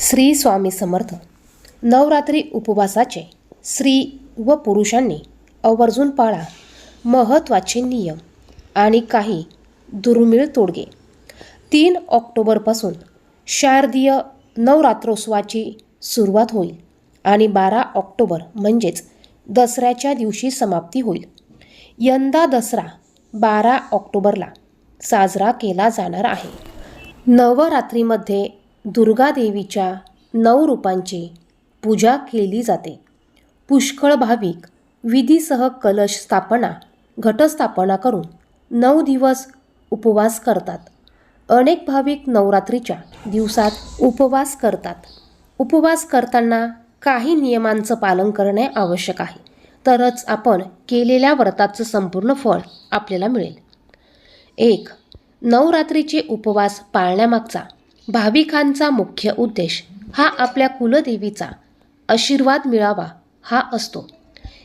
श्री स्वामी समर्थ. नवरात्री उपवासाचे स्त्री व पुरुषांनी आवर्जून पाळा. महत्त्वाचे नियम आणि काही दुर्मिळ तोडगे. तीन ऑक्टोबरपासून शारदीय नवरात्रोत्सवाची सुरुवात होईल आणि बारा ऑक्टोबर म्हणजेच दसऱ्याच्या दिवशी समाप्ती होईल. यंदा दसरा बारा ऑक्टोबरला साजरा केला जाणार आहे. नवरात्रीमध्ये दुर्गादेवीच्या नऊ रूपांची पूजा केली जाते. पुष्कळ भाविक विधीसह कलश स्थापना घटस्थापना करून नऊ दिवस उपवास करतात. अनेक भाविक नवरात्रीच्या दिवसात उपवास करतात. उपवास करताना काही नियमांचं पालन करणे आवश्यक आहे. तरच आपण केलेल्या व्रताचं संपूर्ण फळ आपल्याला मिळेल. एक नवरात्रीचे उपवास पाळण्यामागचा भाविकांचा मुख्य उद्देश हा आपल्या कुलदेवीचा आशीर्वाद मिळावा हा असतो.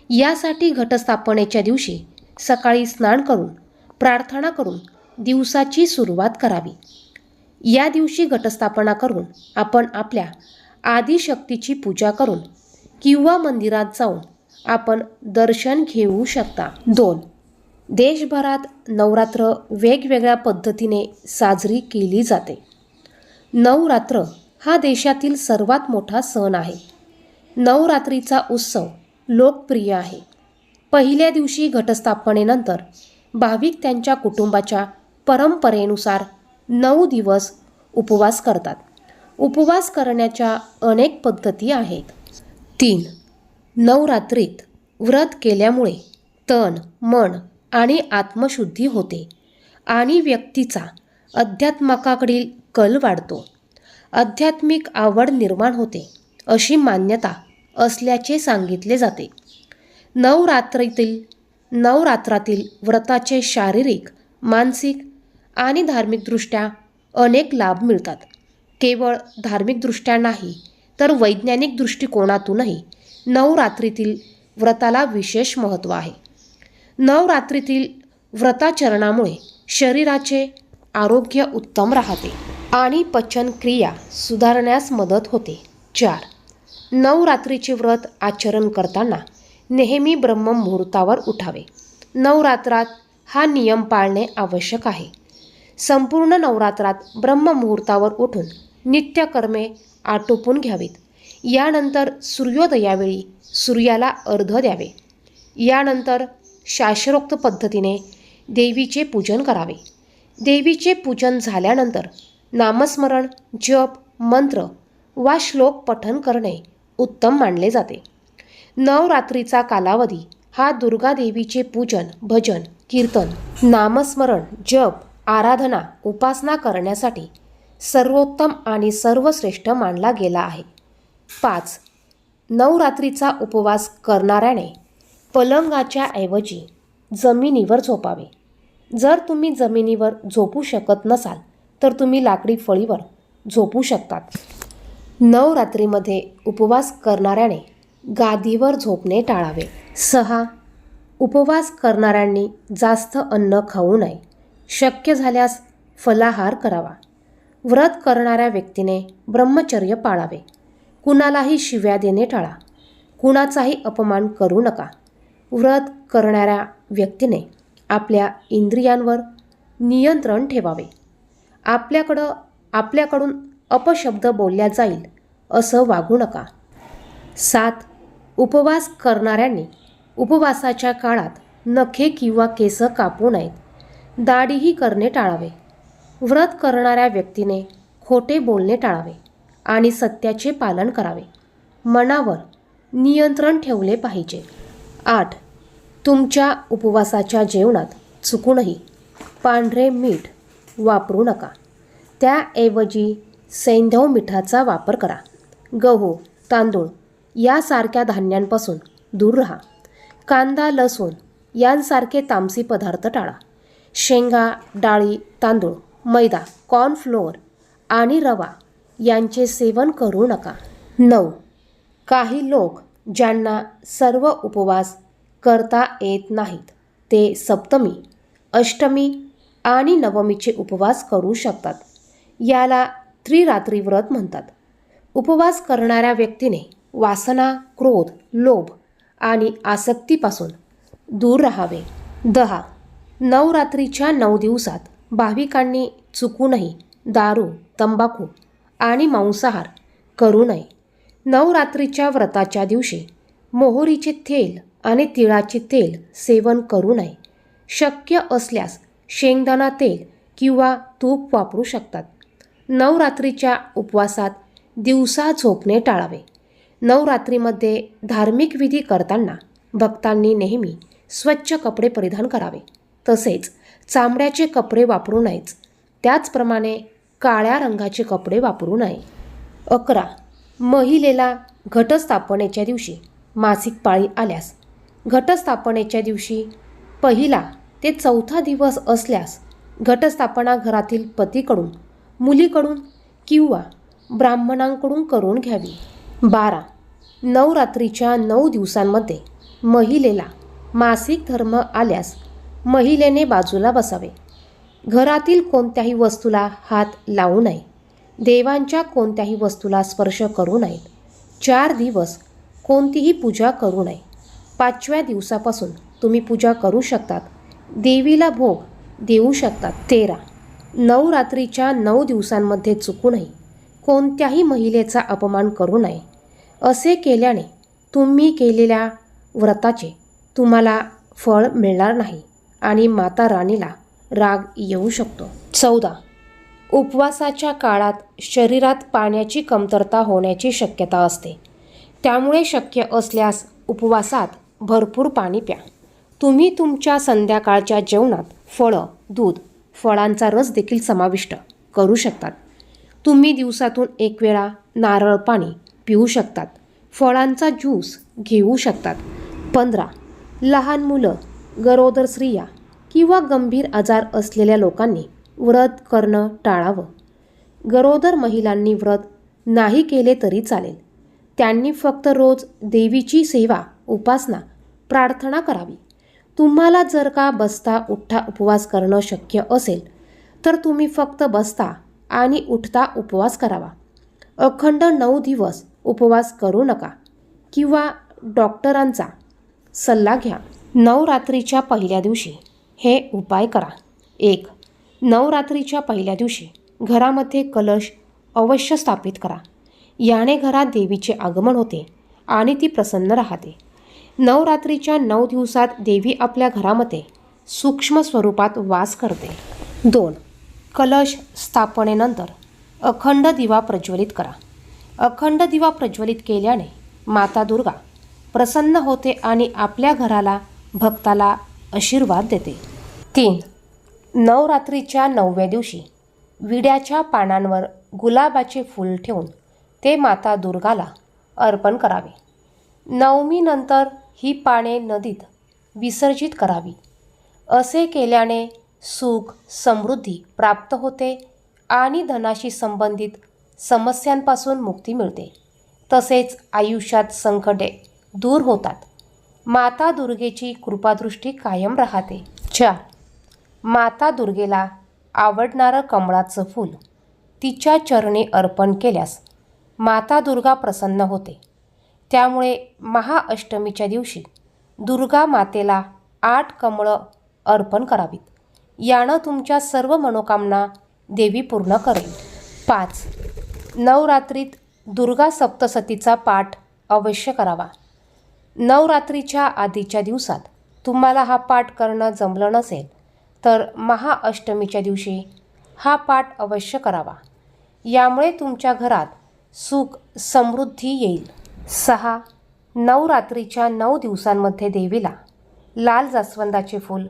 यासाठी घटस्थापनेच्या दिवशी सकाळी स्नान करून प्रार्थना करून दिवसाची सुरुवात करावी. या दिवशी घटस्थापना करून आपण आपल्या आदिशक्तीची पूजा करून किंवा मंदिरात जाऊन आपण दर्शन घेऊ शकता. दोन देशभरात नवरात्र वेगवेगळ्या पद्धतीने साजरी केली जाते. नवरात्र हा देशातील सर्वात मोठा सण आहे. नवरात्रीचा उत्सव लोकप्रिय आहे. पहिल्या दिवशी घटस्थापनेनंतर भाविक त्यांच्या कुटुंबाच्या परंपरेनुसार नऊ दिवस उपवास करतात. उपवास करण्याच्या अनेक पद्धती आहेत. तीन नवरात्रीत व्रत केल्यामुळे तन मन आणि आत्मशुद्धी होते आणि व्यक्तीचा अध्यात्मकाकडील कल वाढतो. आध्यात्मिक आवड निर्माण होते. अशी मान्यता असल्याचे सांगितले जाते. नवरात्रीतील नवरात्रातील व्रताचे शारीरिक मानसिक आणि धार्मिकदृष्ट्या अनेक लाभ मिळतात. केवळ धार्मिकदृष्ट्या नाही तर वैज्ञानिक दृष्टिकोनातूनही नवरात्रीतील व्रताला विशेष महत्त्व आहे. नवरात्रीतील व्रताचरणामुळे शरीराचे आरोग्य उत्तम राहते आणि पचनक्रिया सुधारण्यास मदत होते. चार. नवरात्रीचे व्रत आचरण करताना नेहमी ब्रह्ममुहूर्तावर उठावे. नवरात्रात हा नियम पाळणे आवश्यक आहे. संपूर्ण नवरात्रात ब्रह्ममुहूर्तावर उठून नित्यकर्मे आटोपून घ्यावीत. यानंतर सूर्योदयावेळी सूर्याला अर्ध द्यावे. यानंतर शास्त्रोक्त पद्धतीने देवीचे पूजन करावे. देवीचे पूजन झाल्यानंतर नामस्मरण जप मंत्र वा श्लोक पठन करणे उत्तम मानले जाते. नवरात्रीचा कालावधी हा दुर्गा देवीचे पूजन भजन कीर्तन नामस्मरण जप आराधना उपासना करण्यासाठी सर्वोत्तम आणि सर्वश्रेष्ठ मानला गेला आहे. पाच. नवरात्रीचा उपवास करणाऱ्याने पलंगाच्या ऐवजी जमिनीवर झोपावे. जर तुम्ही जमिनीवर झोपू शकत नसाल तर तुम्ही लाकडी फळीवर झोपू शकतात. नवरात्रीमध्ये उपवास करणाऱ्याने गादीवर झोपणे टाळावे. सहा. उपवास करणाऱ्यांनी जास्त अन्न खाऊ नये. शक्य झाल्यास फलाहार करावा. व्रत करणाऱ्या व्यक्तीने ब्रह्मचर्य पाळावे. कुणालाही शिव्या देणे टाळा. कुणाचाही अपमान करू नका. व्रत करणाऱ्या व्यक्तीने आपल्या इंद्रियांवर नियंत्रण ठेवावे. आपल्याकडं आपल्याकडून अपशब्द बोलल्या जाईल असं वागू नका. सात उपवास करणाऱ्यांनी उपवासाच्या काळात नखे किंवा केस कापू नयेत. दाढीही करणे टाळावे. व्रत करणाऱ्या व्यक्तीने खोटे बोलणे टाळावे आणि सत्याचे पालन करावे. मनावर नियंत्रण ठेवले पाहिजे. आठ तुमच्या उपवासाच्या जेवणात चुकूनही पांढरे मीठ वापरू नका. त्याऐवजी सैंधव मिठाचा वापर करा. गहू तांदूळ यासारख्या धान्यांपासून दूर राहा. कांदा लसूण यांसारखे तामसी पदार्थ टाळा. शेंगा डाळी तांदूळ मैदा कॉर्नफ्लोअर आणि रवा यांचे सेवन करू नका. नऊ. काही लोक ज्यांना सर्व उपवास करता येत नाहीत. ते सप्तमी अष्टमी आणि नवमीचे उपवास करू शकतात. याला त्रिरात्री व्रत म्हणतात. उपवास करणाऱ्या व्यक्तीने वासना क्रोध लोभ आणि आसक्तीपासून दूर राहावे. दहा नवरात्रीच्या नऊ दिवसात भाविकांनी चुकूनही दारू तंबाखू आणि मांसाहार करू नये. नवरात्रीच्या व्रताच्या दिवशी मोहरीचे तेल आणि तिळाचे तेल सेवन करू नये. शक्य असल्यास शेंगदाणा तेल किंवा तूप वापरू शकतात. नवरात्रीच्या उपवासात दिवसा झोपणे टाळावे. नवरात्रीमध्ये धार्मिक विधी करताना भक्तांनी नेहमी स्वच्छ कपडे परिधान करावे. तसेच चामड्याचे कपडे वापरू नयेच त्याचप्रमाणे काळ्या रंगाचे कपडे वापरू नये. अकरा. महिलेला घटस्थापनेच्या दिवशी मासिक पाळी आल्यास घटस्थापनेच्या दिवशी. पहिला ते चौथा दिवस असल्यास घटस्थापना घरातील पतीकडून मुलीकडून किंवा ब्राह्मणांकडून करून घ्यावी. बारा. नवरात्रीच्या नऊ दिवसांमध्ये महिलेला मासिक धर्म आल्यास महिलेने बाजूला बसावे. घरातील कोणत्याही वस्तूला हात लावू नये. देवांच्या कोणत्याही वस्तूला स्पर्श करू नयेत चार दिवस कोणतीही पूजा करू नये. पाचव्या दिवसापासून तुम्ही पूजा करू शकतात. देवीला भोग देऊ शकतात. तेरा. नवरात्रीच्या नऊ दिवसांमध्ये चुकूनही कोणत्याही महिलेचा अपमान करू नये. असे केल्याने तुम्ही केलेल्या व्रताचे तुम्हाला फळ मिळणार नाही आणि माता राणीला राग येऊ शकतो. चौदा. उपवासाच्या काळात शरीरात पाण्याची कमतरता होण्याची शक्यता असते. त्यामुळे शक्य असल्यास उपवासात भरपूर पाणी प्या. तुम्ही तुमच्या संध्याकाळच्या जेवणात फळं दूध फळांचा रस देखील समाविष्ट करू शकतात. तुम्ही दिवसातून एक वेळा नारळ पाणी पिऊ शकतात. फळांचा ज्यूस घेऊ शकतात. पंधरा. लहान मुलं गरोदर स्त्रिया किंवा गंभीर आजार असलेल्या लोकांनी व्रत करणं टाळावं. गरोदर महिलांनी व्रत नाही केले तरी चालेल. त्यांनी फक्त रोज देवीची सेवा उपासना प्रार्थना करावी. तुम्हाला जर का बसता उठता उपवास करणं शक्य असेल तर तुम्ही फक्त बसता आणि उठता उपवास करावा. अखंड नऊ दिवस उपवास करू नका किंवा डॉक्टरांचा सल्ला घ्या. नवरात्रीच्या पहिल्या दिवशी हे उपाय करा. एक नवरात्रीच्या पहिल्या दिवशी घरामध्ये कलश अवश्य स्थापित करा. याने घरात देवीचे आगमन होते आणि ती प्रसन्न राहते. नवरात्रीच्या नऊ दिवसात देवी आपल्या घरामध्ये सूक्ष्म स्वरूपात वास करते. दोन कलश स्थापनेनंतर अखंड दिवा प्रज्वलित करा. अखंड दिवा प्रज्वलित केल्याने माता दुर्गा प्रसन्न होते आणि आपल्या घराला भक्ताला आशीर्वाद देते. तीन नवरात्रीच्या नवव्या दिवशी विड्याच्या पानांवर गुलाबाचे फूल ठेवून ते माता दुर्गाला अर्पण करावे. नवमीनंतर ही पाने नदीत विसर्जित करावी. असे केल्याने सुख समृद्धी प्राप्त होते आणि धनाशी संबंधित समस्यांपासून मुक्ती मिळते. तसेच आयुष्यात संकटे दूर होतात. माता दुर्गेची कृपादृष्टी कायम राहते. चार माता दुर्गेला आवडणारं कमळाचं फूल तिच्या चरणी अर्पण केल्यास माता दुर्गा प्रसन्न होते. त्यामुळे महाअष्टमीच्या दिवशी दुर्गा मातेला आठ कमळं अर्पण करावीत. यानं तुमच्या सर्व मनोकामना देवी पूर्ण करेल. पाच. नवरात्रीत दुर्गा सप्तसतीचा पाठ अवश्य करावा. नवरात्रीच्या आधीच्या दिवसात तुम्हाला हा पाठ करणं जमलं नसेल तर महाअष्टमीच्या दिवशी हा पाठ अवश्य करावा. यामुळे तुमच्या घरात सुख समृद्धी येईल. सहा नवरात्रीच्या नऊ दिवसांमध्ये देवीला लाल जास्वंदाचे फूल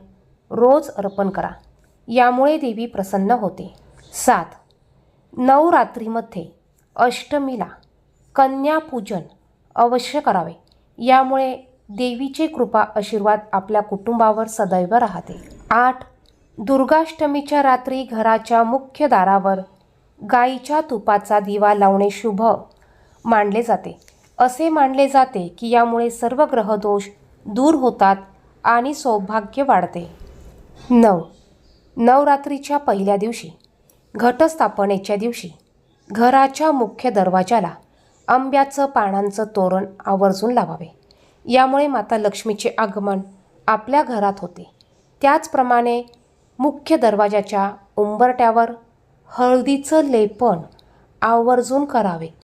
रोज अर्पण करा. यामुळे देवी प्रसन्न होते. सात नवरात्रीमध्ये अष्टमीला कन्यापूजन अवश्य करावे. यामुळे देवीचे कृपा आशीर्वाद आपल्या कुटुंबावर सदैव राहते. आठ दुर्गाष्टमीच्या रात्री घराच्या मुख्य दारावर गाईच्या तुपाचा दिवा लावणे शुभ मानले जाते. असे मानले जाते की यामुळे सर्व ग्रहदोष दूर होतात आणि सौभाग्य वाढते. नऊ. नवरात्रीच्या पहिल्या दिवशी घटस्थापनेच्या दिवशी घराच्या मुख्य दरवाजाला आंब्याचं पानांचं तोरण आवर्जून लावावे. यामुळे माता लक्ष्मीचे आगमन आपल्या घरात होते. त्याचप्रमाणे मुख्य दरवाजाच्या उंबरट्यावर हळदीचं लेपन आवर्जून करावे.